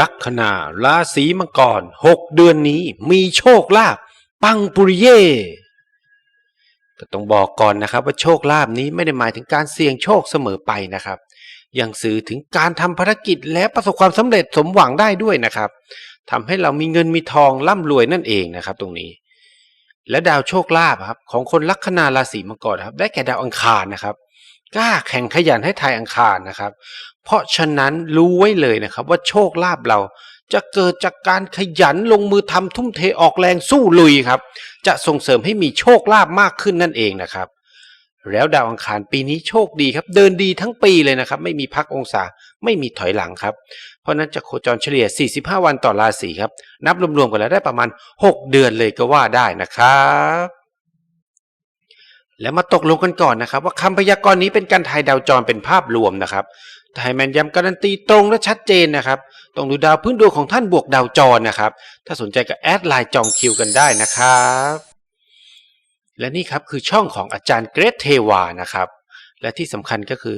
ลัคนาราศีมังกรหกเดือนนี้มีโชคลาภปังปุริเย่ก็ต้องบอกก่อนนะครับว่าโชคลาภนี้ไม่ได้หมายถึงการเสี่ยงโชคเสมอไปนะครับ ยังสื่อถึงการทำภารกิจและประสบความสำเร็จสมหวังได้ด้วยนะครับทำให้เรามีเงินมีทองร่ำรวยนั่นเองนะครับ ตรงนี้ และดาวโชคลาภครับของคนลัคนาราศีมังกรครับได้แก่ดาวอังคารนะครับ กล้าแข่งขยันให้ทายอังคารนะครับ เพราะฉะนั้นรู้ไว้เลยนะครับ ว่าโชคลาภเราจะเกิดจากการขยันลงมือทำทุ่มเทออกแรงสู้ลุยครับ จะส่งเสริมให้มีโชคลาภมากขึ้นนั่นเองนะครับ แล้วดาวอังคารปีนี้โชคดีครับ เดินดีทั้งปีเลยนะครับ ไม่มีพักองศาไม่มีถอยหลังครับ เพราะนั้นจะโคจรเฉลี่ย 45 วันต่อราศีครับ นับรวมๆกันแล้วได้ประมาณ 6 เดือนเลยก็ว่าได้นะครับ แล้วมาตกลงกันก่อนนะครับ ว่าคำพยากรณ์นี้เป็นการทายดาวจรเป็นภาพรวมนะครับทายแมนยำการันตีตรงและชัดเจนนะครับ ต้องดูดาวพื้นดวงของท่านบวกดาวจรนะครับ ถ้าสนใจก็แอดไลน์จองคิวกันได้นะครับ และนี่ครับคือช่องของอาจารย์เกรทเทวานะครับ และที่สำคัญก็คือ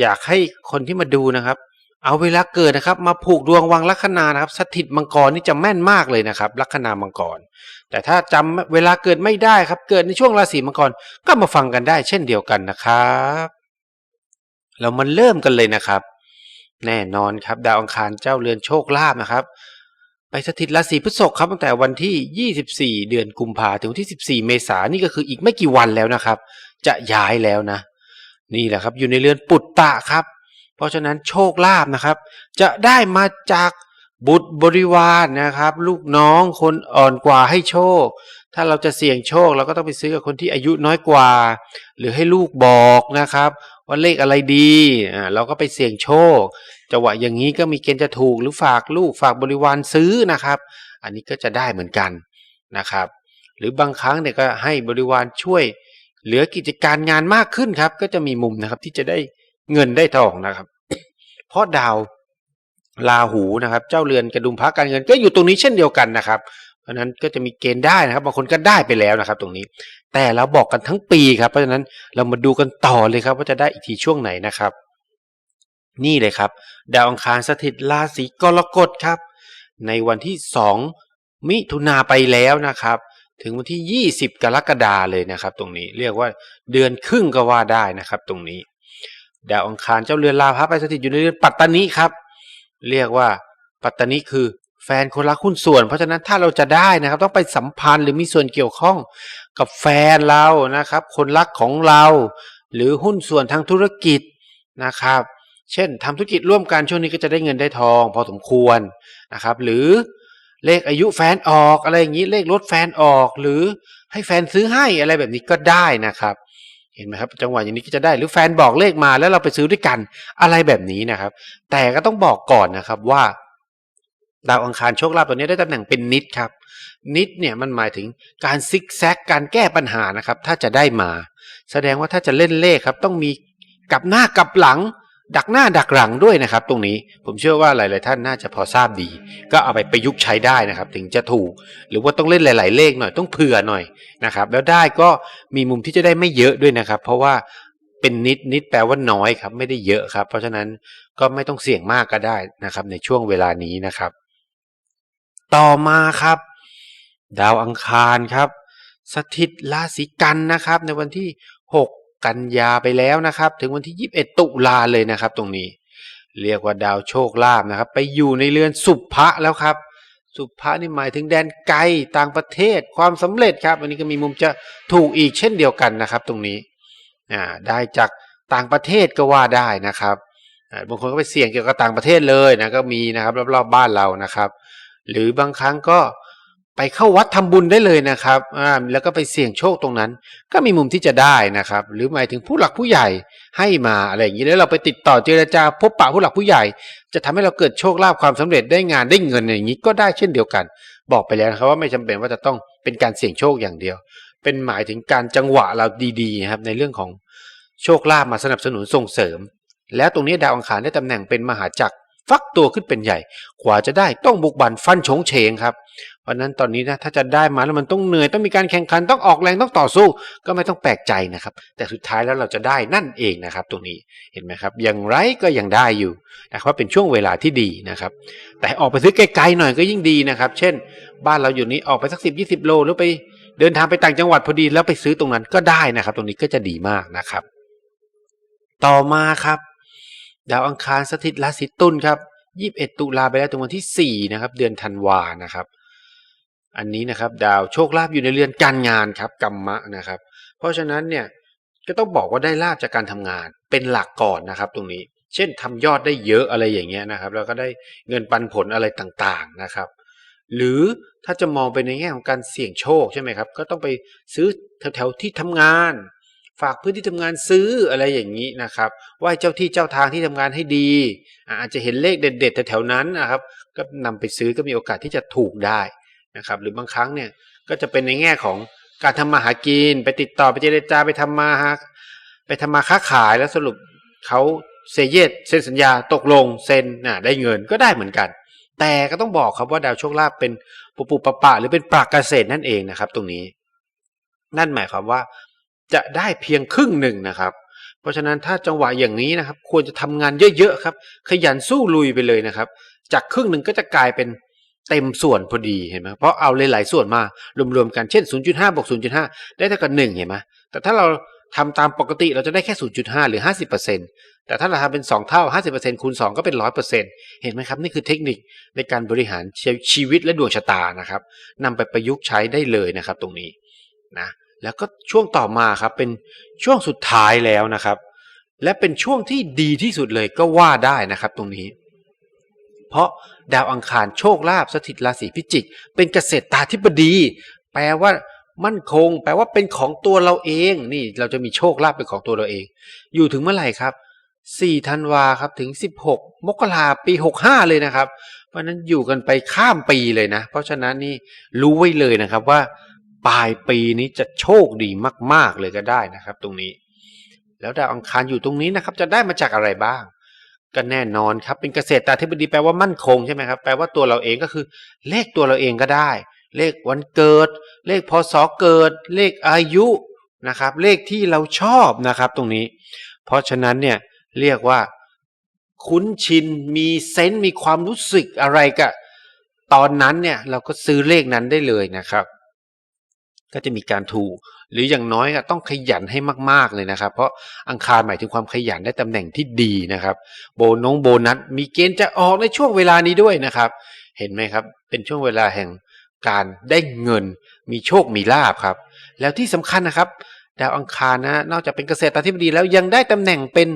อยากให้คนที่มาดูนะครับ เอาเวลาเกิดนะครับ มาผูกดวงวังลัคนานะครับ สถิตมังกรนี่จะแม่นมากเลยนะครับ ลัคนามังกร แต่ถ้าจำเวลาเกิดไม่ได้ครับ เกิดในช่วงราศีมังกรก็มาฟังกันได้ เช่นเดียวกันนะครับ เรามาเริ่มกันเลยนะครับ แน่นอนครับ ดาวอังคารเจ้าเรือนโชคลาภนะครับ ไปสถิตราศีพฤษภครับตั้งแต่วันที่ 24 เดือนกุมภาถึงวันที่ 14 เมษายนนี่ก็คืออีกไม่กี่วันแล้วนะครับ จะย้ายแล้วนะ นี่แหละครับ อยู่ในเรือนปุตตะครับ เพราะฉะนั้นโชคลาภนะครับ จะได้มาจากบุตรบริวารนะครับ ลูกน้องคนอ่อนกว่าให้โชค ถ้าเราจะเสี่ยงโชคเราก็ต้องไปซื้อกับคนที่อายุน้อยกว่า หรือให้ลูกบอกนะครับว่าเลขอะไรดีอ่าเราก็ไปเสี่ยงโชคจังหวะอย่างนี้ก็มีเกณฑ์จะถูกหรือฝากลูกฝากบริวารซื้อนะครับ อันนี้ก็จะได้เหมือนกันนะครับ หรือบางครั้งเนี่ยก็ให้บริวารช่วย เหลือกิจการงานมากขึ้นครับ ก็จะมีมุมนะครับที่จะได้ เงินได้ทองนะครับ เพราะดาวลาหูนะครับ เจ้าเรือนกระดุมพระการเงินก็อยู่ตรงนี้เช่นเดียวกันนะครับเพราะฉะนั้นก็จะมีเกณฑ์ได้นะครับบางคนก็ได้ไปแล้วนะครับ ตรงนี้ แต่เราบอกกันทั้งปีครับเพราะฉะนั้นเรามาดูกันต่อเลยครับ ว่าจะได้อีกทีช่วงไหนนะครับ นี่เลยครับ ดาวอังคารสถิตราศีกรกฎครับ ในวันที่ 2 มิถุนาไปแล้วนะครับ ถึงวันที่ 20 กรกฎาเลยนะครับ ตรงนี้เรียกว่าเดือนครึ่งก็ว่าได้นะครับ ตรงนี้ ดาวอังคารเจ้าเรือนลาภะไปสถิตอยู่ในเรือนปัตตานีครับ เรียกว่าปัตตานีคือแฟนคนรักหุ้นส่วน เพราะฉะนั้นถ้าเราจะได้นะครับ ต้องไปสัมพันธ์หรือมีส่วนเกี่ยวข้องกับแฟนเรานะครับ คนรักของเรา หรือหุ้นส่วนทางธุรกิจนะครับ เช่นทำธุรกิจร่วมกันช่วงนี้ก็จะได้เงินได้ทอง พอสมควรนะครับ หรือเลขอายุแฟนออกอะไรอย่างนี้เลขรถแฟนออก หรือให้แฟนซื้อให้อะไรแบบนี้ก็ได้นะครับ เห็นไหมครับจังหวะอย่างนี้ก็จะได้หรือแฟนบอกเลขมาแล้วเราไปซื้อด้วยกันอะไรแบบนี้นะครับ แต่ก็ต้องบอกก่อนนะครับว่าดาวอังคารโชคลาภตัวนี้ได้ตำแหน่งเป็นนิดครับ นิดเนี่ยมันหมายถึงการซิกแซกการแก้ปัญหานะครับ ถ้าจะได้มา แสดงว่าถ้าจะเล่นเลขครับ ต้องมีกับหน้ากับหลัง ดักหน้าดักหลังด้วยนะครับ ตรงนี้ผมเชื่อว่าหลาย ๆ ท่านน่าจะพอทราบดี ก็เอาไปประยุกต์ใช้ได้นะครับ ถึงจะถูก หรือว่าต้องเล่นหลาย ๆ เลขหน่อยต้องเผื่อหน่อยนะครับ แล้วได้ก็มีมุมที่จะได้ไม่เยอะด้วยนะครับ เพราะว่าเป็นนิดนิดแปลว่าน้อยครับไม่ได้เยอะครับ เพราะฉะนั้นก็ไม่ต้องเสี่ยงมากก็ได้นะครับ ในช่วงเวลานี้นะครับ ต่อมาครับ ดาวอังคารครับ สถิตราศีกันนะครับ ในวันที่ 6 กันยาไปแล้วนะครับ ถึงวันที่ 21 ตุลาเลยนะครับ ตรงนี้ เรียกว่าดาวโชคลาภนะครับ ไปอยู่ในเรือนสุภะแล้วครับ สุภะนี่หมายถึงแดนไกลต่างประเทศความสำเร็จครับ อันนี้ก็มีมุมจะถูกอีกเช่นเดียวกันนะครับ ตรงนี้อ่าได้จากต่างประเทศก็ว่าได้นะครับบางคนก็ไปเสี่ยงเกี่ยวกับต่างประเทศเลยนะก็มีนะครับรอบๆบ้านเรานะครับ หรือบางครั้งก็ ไปเข้าวัดทำบุญได้เลยนะครับอ่าแล้วก็ไปเสี่ยงโชคตรงนั้น ก็มีมุมที่จะได้นะครับ หรือหมายถึงผู้หลักผู้ใหญ่ให้มาอะไรอย่างนี้แล้วเราไปติดต่อเจรจาพบปะผู้หลักผู้ใหญ่ จะทำให้เราเกิดโชคลาภความสำเร็จได้งานได้เงินอย่างนี้ก็ได้เช่นเดียวกัน บอกไปแล้วนะครับว่าไม่จำเป็นว่าจะต้องเป็นการเสี่ยงโชคอย่างเดียว เป็นหมายถึงการจังหวะเราดีๆครับในเรื่องของโชคลาภมาสนับสนุนส่งเสริม แล้วตรงนี้ดาวอังคารได้ตำแหน่งเป็นมหาจักรฟักตัวขึ้นเป็นใหญ่กว่าจะได้ต้องบุกบันฟันชงเฉงครับเพราะนั้นตอนนี้นะถ้าจะได้มาแล้วมันต้องเหนื่อยต้องมีการแข่งขันต้องออกแรงต้องต่อสู้ ก็ไม่ต้องแปลกใจนะครับ แต่สุดท้ายแล้วเราจะได้นั่นเองนะครับ ตรงนี้เห็นไหมครับอย่างไรก็ยังได้อยู่นะครับเป็นช่วงเวลาที่ดีนะครับ แต่ออกไปซื้อไกลๆหน่อยก็ยิ่งดีนะครับ เช่น บ้านเราอยู่นี้ออกไปสักสิบยี่สิบโลหรือไปเดินทางไปต่างจังหวัดพอดีแล้วไปซื้อตรงนั้นก็ได้นะครับ ตรงนี้ก็จะดีมากนะครับ ต่อมาครับ ดาวอังคารสถิตราศีตุลครับยี่บเอ็ดตุลาไปแล้วถึงวันที่สี่นะครับเดือนธันวานะครับ อันนี้นะครับดาวโชคลาภอยู่ในเรือนการงานครับกรรมะนะครับ เพราะฉะนั้นเนี่ยก็ต้องบอกว่าได้ลาบจากการทำงานเป็นหลักก่อนนะครับ ตรงนี้ เช่นทำยอดได้เยอะอะไรอย่างเงี้ยนะครับ แล้วก็ได้เงินปันผลอะไรต่างๆนะครับ หรือถ้าจะมองไปในแง่ของการเสี่ยงโชคใช่ไหมครับ ก็ต้องไปซื้อแถวๆที่ทำงาน ฝากพื้นที่ทำงานซื้ออะไรอย่างนี้นะครับไหว้เจ้าที่เจ้าทางที่ทำงานให้ดี อาจจะเห็นเลขเด็ดๆแถวๆนั้นนะครับ ก็นำไปซื้อก็มีโอกาสที่จะถูกได้ นะครับหรือบางครั้งเนี่ยก็จะเป็นในแง่ของการทำมาหากิน ไปติดต่อไปเจรจาไปทำมาหาไปทำมาค้าขายแล้วสรุปเขาเซเยตเซ็นสัญญาตกลงเซ็นน่ะได้เงินก็ได้เหมือนกัน แต่ก็ต้องบอกครับว่าดาวโชคลาภเป็นปุปุปะปะ หรือเป็นปรากเกษตรนั่นเองนะครับ ตรงนี้ นั่นหมายความว่าจะได้เพียงครึ่งหนึ่งนะครับ เพราะฉะนั้นถ้าจังหวะอย่างนี้นะครับ ควรจะทำงานเยอะๆครับ ขยันสู้ลุยไปเลยนะครับ จากครึ่งหนึ่งก็จะกลายเป็น เต็มส่วนพอดีเห็นไหมเพราะเอาหลายๆส่วนมารวมๆกันเช่น 0.5บวก0.5 ได้เท่ากับ1เห็นไหมแต่ถ้าเราทำตามปกติเราจะได้แค่ 0.5 หรือ 50%แต่ถ้าเราทำเป็น 2 เท่า 50%คูณ 2 ก็เป็น 100%เห็นไหมครับ นี่คือเทคนิคในการบริหารชีวิตและดวงชะตานะครับนำไปประยุกต์ใช้ได้เลยนะครับตรงนี้นะแล้วก็ช่วงต่อมาครับเป็นช่วงสุดท้ายแล้วนะครับ และเป็นช่วงที่ดีที่สุดเลยก็ว่าได้นะครับตรงนี้ เพราะดาวอังคารโชคลาภสถิตราศีพิจิก เป็นเกษตรตาธิบดี แปลว่ามั่นคง แปลว่าเป็นของตัวเราเองนี่เราจะมีโชคลาภเป็นของตัวเราเอง อยู่ถึงเมื่อไหร่ครับ4ธันวาครับถึง 16 มกราปี65 เลยนะครับ เพราะนั้นอยู่กันไปข้ามปีเลยนะ เพราะฉะนั้นนี่รู้ไว้เลยนะครับว่า ปลายปีนี้จะโชคดีมาก ๆ เลยก็ได้นะครับ ตรงนี้ แล้วดาวอังคารอยู่ตรงนี้นะครับ จะได้มาจากอะไรบ้าง ก็แน่นอนครับ เป็นเกษตรตาธิบดีแปลว่ามั่นคงใช่ไหมครับ แปลว่าตัวเราเองก็คือ เลขตัวเราเองก็ได้ เลขวันเกิด เลขพศเกิด เลขอายุนะครับ เลขที่เราชอบนะครับตรงนี้ เพราะฉะนั้นเนี่ยเรียกว่า คุ้นชินมีเซนต์มีความรู้สึกอะไรกับตอนนั้นเนี่ยเราก็ซื้อเลขนั้นได้เลยนะครับ ก็จะมีการถูก หรืออย่างน้อยก็ต้องขยันให้มาก ๆเลยนะครับ เพราะอังคารหมายถึงความขยันได้ตำแหน่งที่ดีนะครับ โบนงโบนัสมีเกณฑ์จะออกในช่วงเวลานี้ด้วยนะครับ เห็นไหมครับ เป็นช่วงเวลาแห่งการได้เงิน มีโชคมีลาบครับ แล้วที่สำคัญนะครับ ดาวอังคารนะนอกจากเป็นเกษตรตาธิบดีแล้วยังได้ตำแหน่งเป็น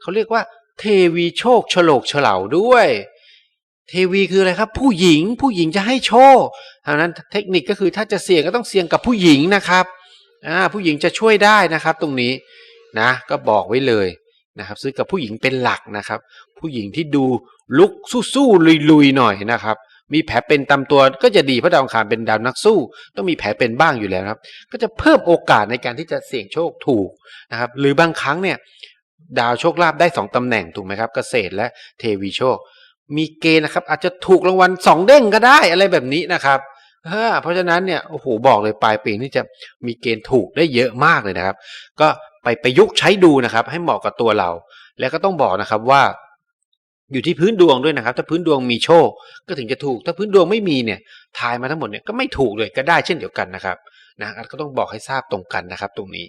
เขาเรียกว่า เทวีโชคฉลกเฉลาด้วย เทวีคืออะไรครับ ผู้หญิงผู้หญิงจะให้โชคเท่านั้นเทคนิคก็คือถ้าจะเสี่ยงก็ต้องเสี่ยงกับผู้หญิงนะครับ อ่าผู้หญิงจะช่วยได้นะครับ ตรงนี้นะก็บอกไว้เลยนะครับ ซื้อกับผู้หญิงเป็นหลักนะครับ ผู้หญิงที่ดูลุกสู้ๆลุยๆหน่อยนะครับ มีแผลเป็นตามตัวก็จะดีเพราะดาวคารเป็นดาวนักสู้ ต้องมีแผลเป็นบ้างอยู่แล้วครับ ก็จะเพิ่มโอกาสในการที่จะเสี่ยงโชคถูกนะครับ หรือบางครั้งเนี่ยดาวโชคลาภได้สองตำแหน่งถูกไหมครับ เกษตรและเทวีโชค มีเกณฑ์นะครับ อาจจะถูกรางวัลสองเด้งก็ได้อะไรแบบนี้นะครับ เพราะฉะนั้นเนี่ยโอ้โหบอกเลยปลายปีนี้จะมีเกณฑ์ถูกได้เยอะมากเลยนะครับ ก็ไปประยุกต์ใช้ดูนะครับ ให้เหมาะกับตัวเรา แล้วก็ต้องบอกนะครับว่า อยู่ที่พื้นดวงด้วยนะครับ ถ้าพื้นดวงมีโชคก็ถึงจะถูก ถ้าพื้นดวงไม่มีเนี่ยทายมาทั้งหมดเนี่ยก็ไม่ถูกเลยก็ได้เช่นเดียวกันนะครับนะก็ต้องบอกให้ทราบตรงกันนะครับ ตรงนี้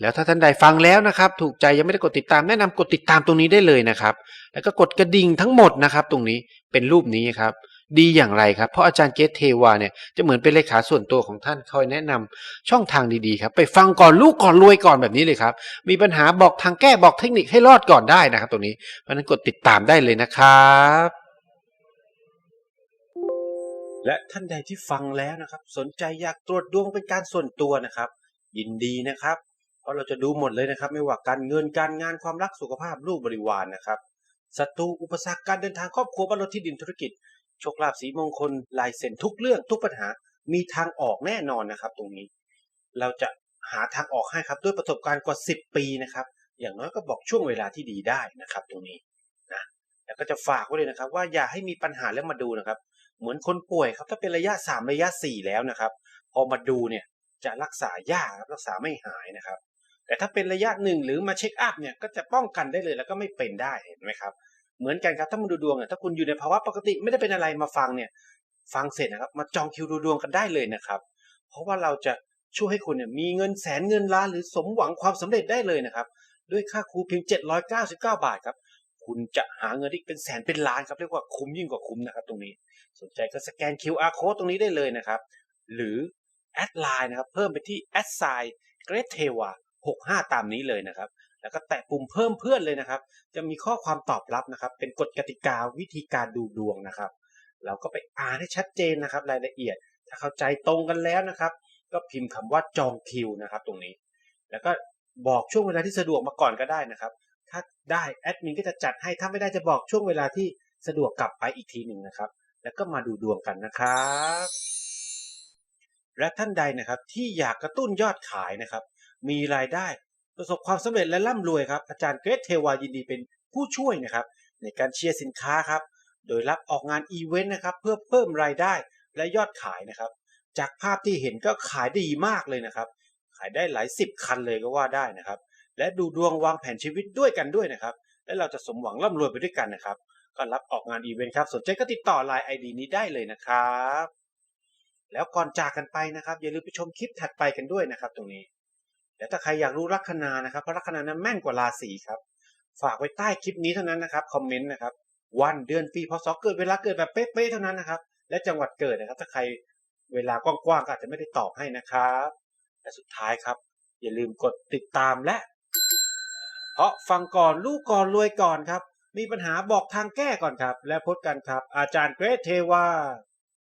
แล้วถ้าท่านใดฟังแล้วนะครับ ถูกใจยังไม่ได้กดติดตามแนะนำกดติดตามตรงนี้ได้เลยนะครับ แล้วก็กดกระดิ่งทั้งหมดนะครับ ตรงนี้เป็นรูปนี้ครับ ดีอย่างไรครับ เพราะอาจารย์เกตเทวาเนี่ยจะเหมือนเป็นเลขาส่วนตัวของท่านคอยแนะนำช่องทางดีๆครับ ไปฟังก่อนลูกก่อนรวยก่อนแบบนี้เลยครับ มีปัญหาบอกทางแก้บอกเทคนิคให้รอดก่อนได้นะครับตรงนี้ เพราะนั้นกดติดตามได้เลยนะครับ และท่านใดที่ฟังแล้วนะครับ สนใจอยากตรวจดวงเป็นการส่วนตัวนะครับ ยินดีนะครับ เพราะเราจะดูหมดเลยนะครับ ไม่ว่าการเงินการงานความรักสุขภาพลูกบริวารนะครับศัตรูอุปสรรคการเดินทางครอบครัวบ้านรถที่ดินธุรกิจ โชคลาภสีมงคลลายเซ็นทุกเรื่องทุกปัญหา มีทางออกแน่นอนนะครับ ตรงนี้ เราจะหาทางออกให้ครับด้วยประสบการณ์กว่า 10 ปีนะครับ อย่างน้อยก็บอกช่วงเวลาที่ดีได้นะครับ ตรงนี้นะแล้วก็จะฝากไว้เลยนะครับ ว่าอย่าให้มีปัญหาแล้วมาดูนะครับ เหมือนคนป่วยครับ ถ้าเป็นระยะ 3 ระยะ 4 แล้วนะครับ พอมาดูเนี่ยจะรักษายากรับรักษาไม่หายนะครับ แต่ถ้าเป็นระยะหนึ่งหรือมาเช็คอัพเนี่ยก็จะป้องกันได้เลยแล้วก็ไม่เป็นได้เห็นไหมครับ เหมือนกันครับถ้ามาดูดวงเนี่ยถ้าคุณอยู่ในภาวะปกติไม่ได้เป็นอะไรมาฟังเนี่ย ฟังเสร็จนะครับ มาจองคิวดูดวงกันได้เลยนะครับ เพราะว่าเราจะช่วยให้คุณเนี่ยมีเงินแสนเงินล้านหรือสมหวังความสำเร็จได้เลยนะครับ ด้วยค่าครูเพียง 799 บาทครับคุณจะหาเงินที่เป็นแสนเป็นล้านครับเรียกว่าคุ้มยิ่งกว่าคุ้มนะครับ ตรงนี้ สนใจก็สแกน QR code ตรงนี้ได้เลยนะครับ หรือแอดไลน์นะครับ เพิ่มไปที่แอดไซน์เกรเทวา65 ตามนี้เลยนะครับ แล้วก็แตะปุ่มเพิ่มเพื่อนเลยนะครับ จะมีข้อความตอบรับนะครับ เป็นกฎกติกาวิธีการดูดวงนะครับ เราก็ไปอ่านให้ชัดเจนนะครับ รายละเอียด ถ้าเข้าใจตรงกันแล้วนะครับ ก็พิมพ์คำว่าจองคิวนะครับตรงนี้ แล้วก็บอกช่วงเวลาที่สะดวกมาก่อนก็ได้นะครับ ถ้าได้แอดมินก็จะจัดให้ ถ้าไม่ได้จะบอกช่วงเวลาที่สะดวกกลับไปอีกทีหนึ่งนะครับ แล้วก็มาดูดวงกันนะครับและท่านใดนะครับที่อยากกระตุ้นยอดขายนะครับ มีรายได้ ประสบความสำเร็จและร่ำรวยครับอาจารย์เกรทเทวายินดีเป็นผู้ช่วยนะครับในการเชียร์สินค้าครับโดยรับออกงานอีเวนต์นะครับเพื่อเพิ่มรายได้และยอดขายนะครับ จากภาพที่เห็นก็ขายดีมากเลยนะครับ ขายได้หลายสิบคันเลยก็ว่าได้นะครับ และดูดวงวางแผนชีวิตด้วยกันด้วยนะครับ และเราจะสมหวังร่ำรวยไปด้วยกันนะครับ ก็รับออกงานอีเวนต์ครับสนใจก็ติดต่อไลน์ไอดีนี้ได้เลยนะครับ แล้วก่อนจากกันไปนะครับ อย่าลืมไปชมคลิปถัดไปกันด้วยนะครับ ตรงนี้ และถ้าใครอยากรู้ลัคนานะครับเพราะลัคนานั้นแม่นกว่าราศีครับ ฝากไว้ใต้คลิปนี้เท่านั้นนะครับคอมเมนต์นะครับวันเดือนปีพศเกิดเวลาเกิดแบบเป๊ะๆเท่านั้นนะครับ และจังหวัดเกิดนะครับ ถ้าใครเวลากว้างๆก็อาจจะไม่ได้ตอบให้นะครับและสุดท้ายครับ อย่าลืมกดติดตามและ เพราะฟังก่อนลูกก่อนรวยก่อนครับ มีปัญหาบอกทางแก้ก่อนครับ และพบกันครับ อาจารย์เกรทเทวา